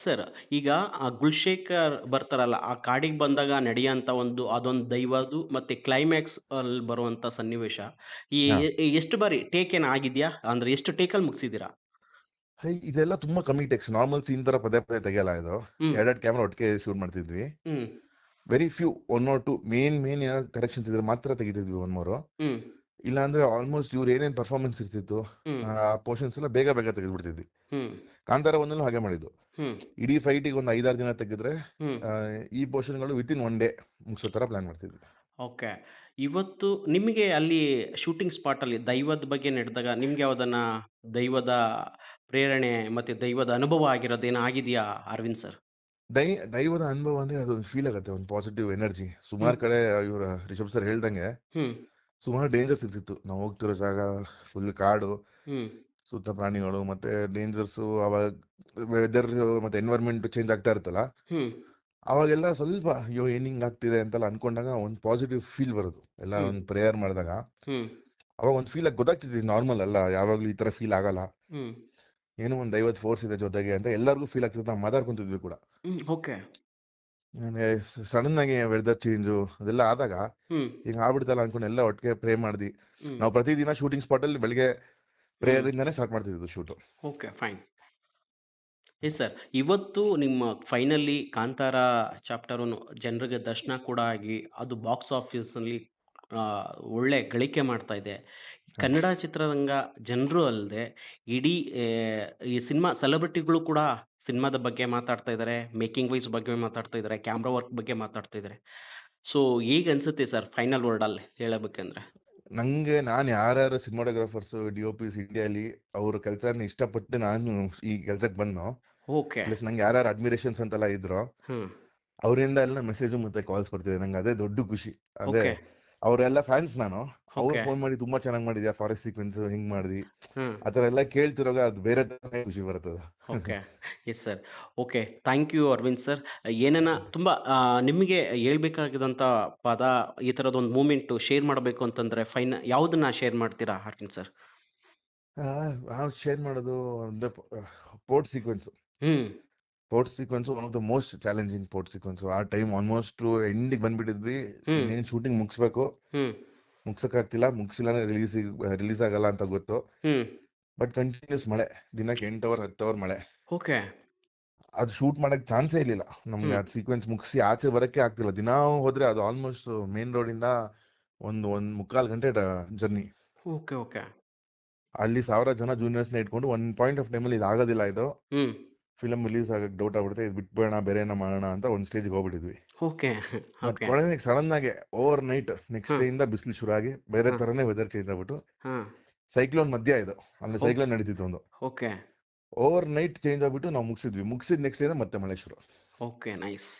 Sir ಈಗ ಆ ಗುಲ್ಶೇಖರ್ ಬರ್ತಾರಲ್ಲ ಆ ಕಾಡಿಗೆ ಬಂದಾಗ ನಡೆಯೋಂಥ ಒಂದು ಅದೊಂದು ದೈವದು ಮತ್ತೆ ಕ್ಲೈಮ್ಯಾಕ್ಸ್ ಅಲ್ಲಿ ಬರುವಂತ ಸನ್ನಿವೇಶ. ಈ. ಎಷ್ಟು ಬಾರಿ ಟೇಕ್ ಏನ್ ಆಗಿದ್ಯಾ? ಅಂದ್ರೆ ಎಷ್ಟು ಟೇಕ್ ಅಲ್ಲಿ ಮುಗಿಸಿದೀರಾ ಇದೆಲ್ಲ ತುಂಬಾ ಕಮ್ಮಿ ಟೆಕ್ಸ್ ನಾರ್ಮಲ್ ಸೀನ್ ತರ ಪದೇ ಪದೇ ತೆಗೆಯಲ್ಲ ಇದು. ಎರಡ್ ಎರಡೆರಡು ಕ್ಯಾಮ್ರಾ ಒಟ್ಟಿಗೆ ಶೂಟ್ ಮಾಡ್ತಿದ್ವಿ. Very few one or two main main ಏನಾದ್ರು ಕರೆಕ್ಷನ್ಸ್ ಇದ್ರೆ ಮಾತ್ರ ತೆಗಿತಿದ್ವಿ ಒನ್ ಮೂರು. ಹ್ಮ್ ಇಲ್ಲ ಅಂದ್ರೆ ಆಲ್ಮೋಸ್ಟ್ ಇವ್ರು ಏನೇನ್ ಪರ್ಫಾರ್ಮೆನ್ಸ್ ಇರ್ತಿತ್ತು ಆ ಪೋರ್ಷನ್ಸ್ ಎಲ್ಲ ಬೇಗ ಬೇಗ ತೆಗೆದ್ಬಿಡ್ತಿದ್ವಿ. ಬಿಡ್ತಿದ್ವಿ ಕಾಂತಾರ ಒಂದಲ್ಲೂ ಹಾಗೆ ಮಾಡಿದ್ದು. ಇಡೀ ಫೈಟಿಗೆ ಒಂದು ಐದಾರು ದಿನ ತೆಗೆದ್ರೆ ಈ ಪೋರ್ಷನ್ಗಳು ವಿತ್ ಇನ್ ಒನ್ ಡೇ ಮುಗಿಸೋ ತರ ಪ್ಲಾನ್ ಮಾಡ್ತಿದ್ವಿ. ಓಕೆ. ಇವತ್ತು ನಿಮಗೆ ಅಲ್ಲಿ ಶೂಟಿಂಗ್ ಸ್ಪಾಟ್ ಅಲ್ಲಿ ದೈವದ ಬಗ್ಗೆ ನಡೆದಾಗ ನಿಮ್ಗೆ ಯಾವ್ದನ್ನ ದೈವದ ಪ್ರೇರಣೆ ಮತ್ತೆ ದೈವದ ಅನುಭವ ಆಗಿರೋದೇನ ಆಗಿದೆಯಾ ಅರವಿಂದ್ ಸರ್? ದೈ ದೈವದ ಅನುಭವ ಅಂದ್ರೆ ಅದೊಂದು ಫೀಲ್ ಆಗುತ್ತೆ ಒಂದು ಪಾಸಿಟಿವ್ ಎನರ್ಜಿ ಸುಮಾರು ಕಡೆ ಇವ್ರ ರಿಷಬ್ ಸರ್ ಹೇಳ್ದಂಗೆ ಸುಮಾರು ಡೇಂಜರ್ಸ್ ಇರ್ತಿತ್ತು. ನಾವು ಹೋಗ್ತಿರೋ ಜಾಗ ಫುಲ್ ಕಾಡು ಸುತ್ತ ಪ್ರಾಣಿಗಳು ಮತ್ತೆ ಡೇಂಜರ್ಸ್ ಅವಾಗ ವೆದರ್ ಮತ್ತೆ ಎನ್ವೈರ್ಮೆಂಟ್ ಚೇಂಜ್ ಆಗ್ತಾ ಇರುತ್ತಲ್ಲ? ಹ್ಮ್. ಅವಾಗೆಲ್ಲ ಸ್ವಲ್ಪ ಅಯ್ಯೋ ಏನ್ ಹಿಂಗ್ ಆಗ್ತಿದೆ ಅಂತೆಲ್ಲ ಅನ್ಕೊಂಡಾಗ ಒಂದ್ ಪಾಸಿಟಿವ್ ಫೀಲ್ ಬರೋದು. ಎಲ್ಲ. ಒಂದ್ ಪ್ರೇಯರ್ ಮಾಡಿದಾಗ. ಅವಾಗ ಒಂದ್ ಫೀಲ್ ಆಗಿ ಗೊತ್ತಾಗ್ತಿತ್ತು ನಾರ್ಮಲ್ ಅಲ್ಲ ಯಾವಾಗ್ಲೂ ಈ ತರ ಫೀಲ್ ಆಗಲ್ಲ. ಏನೋ ಒಂದ್ ಐವತ್ ಫೋರ್ಸ್ ಇದೆ ಜೊತೆಗೆ ಅಂತ ಎಲ್ಲರಿಗೂ ಫೀಲ್ ಆಗ್ತಿತ್ತು. ನಾವು ಮಾತಾಡ್ಕೊಂತಿದ್ವಿ ಕೂಡ. ಸಡನ್ ಆಗಿ ವೆದರ್ ಚೇಂಜ್ ಅದೆಲ್ಲ ಆದಾಗ ಈಗ ಹಿಂಗ್ ಆಗ್ಬಿಡ್ತಲ್ಲ ಅನ್ಕೊಂಡು ಎಲ್ಲ ಒಟ್ಟಿಗೆ ಪ್ರೇ ಮಾಡಿದ್ವಿ ನಾವು ಪ್ರತಿದಿನ ಶೂಟಿಂಗ್ ಸ್ಪಾಟ್ ಅಲ್ಲಿ ಬೆಳಿಗ್ಗೆ ಪ್ರೇಯರ್ ಇಂದಾನೆ start ಮಾಡ್ತಿದ್ದು shoot okay fine yes sir ಇವತ್ತು ನಿಮ್ಮ ಫೈನಲಿ ಕಾಂತಾರ ಚಾಪ್ಟರ್ ಜನರಿಗೆ ದರ್ಶನ ಕೂಡ ಆಗಿ ಅದು ಬಾಕ್ಸ್ ಆಫೀಸಲ್ಲಿ ಒಳ್ಳೆ ಗಳಿಕೆ ಮಾಡ್ತಾ ಇದೆ. ಕನ್ನಡ ಚಿತ್ರರಂಗ ಜನರು ಅಲ್ಲದೆ ಇಡೀ ಈ ಸಿನಿಮಾ ಸೆಲೆಬ್ರಿಟಿಗಳು ಕೂಡ ಸಿನಿಮಾದ ಬಗ್ಗೆ ಮಾತಾಡ್ತಾ ಇದ್ದಾರೆ ಮೇಕಿಂಗ್ ವೈಸ್ ಬಗ್ಗೆ ಮಾತಾಡ್ತಾ ಇದ್ದಾರೆ ಕ್ಯಾಮ್ರಾ ವರ್ಕ್ ಬಗ್ಗೆ ಮಾತಾಡ್ತಾ ಇದ್ದಾರೆ ಸೊ ಈಗ ಅನ್ಸುತ್ತೆ ಸರ್ ಫೈನಲ್ ವರ್ಡ್ ಅಲ್ಲಿ ಹೇಳಬೇಕಂದ್ರೆ? ನಂಗೆ ನಾನು ಯಾರ್ಯಾರು ಸಿನಿಮಾಟೋಗ್ರಾಫರ್ಸ್ ಡಿ ಒ ಪಿಸ್ ಇಂಡಿಯಾಲಿ ಅವ್ರ ಕೆಲಸನ ಇಷ್ಟಪಟ್ಟು ನಾನು ಈ ಕೆಲ್ಸಕ್ಕೆ ಬಂದು ಓಕೆ. ಪ್ಲಸ್ ನಂಗೆ ಯಾರ್ಯಾರು ಅಡ್ಮಿರೇಷನ್ಸ್ ಅಂತೆಲ್ಲ ಇದ್ರು ಅವರಿಂದ ಎಲ್ಲ ಮೆಸೇಜ್ ಮತ್ತೆ ಕಾಲ್ಸ್ ಬರ್ತಿದೆ. ನಂಗೆ ಅದೇ ದೊಡ್ಡ ಖುಷಿ. ಅದೇ ಅವರೆಲ್ಲ ಫ್ಯಾನ್ಸ್ ನಾನು. ಅವ್ರು ಫೋನ್ ಮಾಡಿ ತುಂಬಾ ಚೆನ್ನಾಗಿ ಮಾಡಿದ್ಯಾ? ಫಾರೆಸ್ಟ್ ಸೀಕ್ವೆನ್ಸ್ ಹಿಂಗ್ ಮಾಡಿದಿ? ಆತರ ಎಲ್ಲ ಕೇಳ್ತಿರೋಗ ಅದು ಬೇರೆ ತರನೇ ಖುಷಿ ಬರ್ತದೆ. Okay yes sir okay thank you Aravind sir ಏನೇನ ತುಂಬಾ ನಿಮಗೆ ಹೇಳ್ಬೇಕಾಗಿದಂತ ಪದ ಈ ತರದ ಥರದೊಂದು ಮೂಮೆಂಟ್ ಶೇರ್ ಮಾಡಬೇಕು ಅಂತಂದ್ರೆ ಫೈನ್ ಯಾವುದನ್ನ ಶೇರ್ ಮಾಡ್ತೀರಾ ಅರವಿಂದ್ ಸರ್ ಶೇರ್ ಮಾಡೋದು ಒಂದು port sequence hmm. Port sequence one of the most challenging port sequence ಆ ಟೈಮ್ ಆಲ್ಮೋಸ್ಟ್ ಎಂಡಿಗೆ ಬಂದ್ಬಿಟ್ಟಿದ್ವಿ. ಏನ್ ಶೂಟಿಂಗ್ ಮುಗಿಸ್ಬೇಕು? ಮುಗ್ಸಕ್ ಆಗ್ತಿಲ್ಲ ಮುಗಿಸಿಲ್ಲ ರಿಲೀಸ್ ರಿಲೀಸ್ ಆಗಲ್ಲ ಅಂತ ಗೊತ್ತು. ಬಟ್ ಕಂಟಿನ್ಯೂಸ್ ಮಳೆ. ದಿನಕ್ಕೆ ಎಂಟು ಅವರ್ ಹತ್ತು ಅವರ್ ಮಳೆ. ಓಕೆ ಅದು ಶೂಟ್ ಮಾಡಕ್ ಚಾನ್ಸೇ ಇರ್ಲಿಲ್ಲ. ನಮ್ಗೆ ಅದ್ ಸೀಕ್ವೆನ್ಸ್ ಮುಗಿಸಿ ಆಚೆ ಬರಕ್ಕೆ ಆಗ್ತಿಲ್ಲ. ದಿನಾ ಹೋದ್ರೆ ಅದು ಆಲ್ಮೋಸ್ಟ್ ಮೇನ್ ರೋಡ್ ಇಂದ ಒಂದ್ ಒಂದ್ ಮುಕ್ಕಾಲ್ ಗಂಟೆ ಜರ್ನಿ ಓಕೆ ಓಕೆ ಅಲ್ಲಿ ಸಾವಿರ ಜನ ಜೂನಿಯರ್ಸ್ನ ಇಟ್ಕೊಂಡು ಒಂದ್ ಪಾಯಿಂಟ್ ಆಫ್ ಟೈಮ್ ಅಲ್ಲಿ ಇದು ಆಗೋದಿಲ್ಲ ಇದು. ಫಿಲಮ್ ರಿಲೀಸ್ ಆಗಕ್ಕೆ ಡೌಟ್ ಆಗ್ಬಿಡುತ್ತೆ ಇದು ಬಿಟ್ಬೇಡ ಬೇರೆ ಏನೋ ಮಾಡೋಣ ಅಂತ ಒಂದ್ ಸ್ಟೇಜ್ ಹೋಗ್ಬಿಟ್ಟಿದ್ವಿ. ಓಕೆ ಸಡನ್ ಆಗಿ ಓವರ್ ನೈಟ್ ನೆಕ್ಸ್ಟ್ ಡೇ ಇಂದ ಬಿಸಿಲು ಶುರು ಆಗಿ ಬೇರೆ ತರನೇ ವೆದರ್ ಚೇಂಜ್ ಆಗ್ಬಿಟ್ಟು ಸೈಕ್ಲೋನ್ ಮಧ್ಯ ಇದು ಅಲ್ಲಿ ಸೈಕ್ಲೋನ್ ನಡೀತಿತ್ತು ಒಂದು. ಓಕೆ ಓವರ್ ನೈಟ್ ಚೇಂಜ್ ಆಗ್ಬಿಟ್ಟು ನಾವು ಮುಗಿಸಿದ್ವಿ. ಮುಗಿಸಿದ ನೆಕ್ಸ್ಟ್ ಡೇ ಮತ್ತೆ ಮಳೆ ಶುರು. Okay nice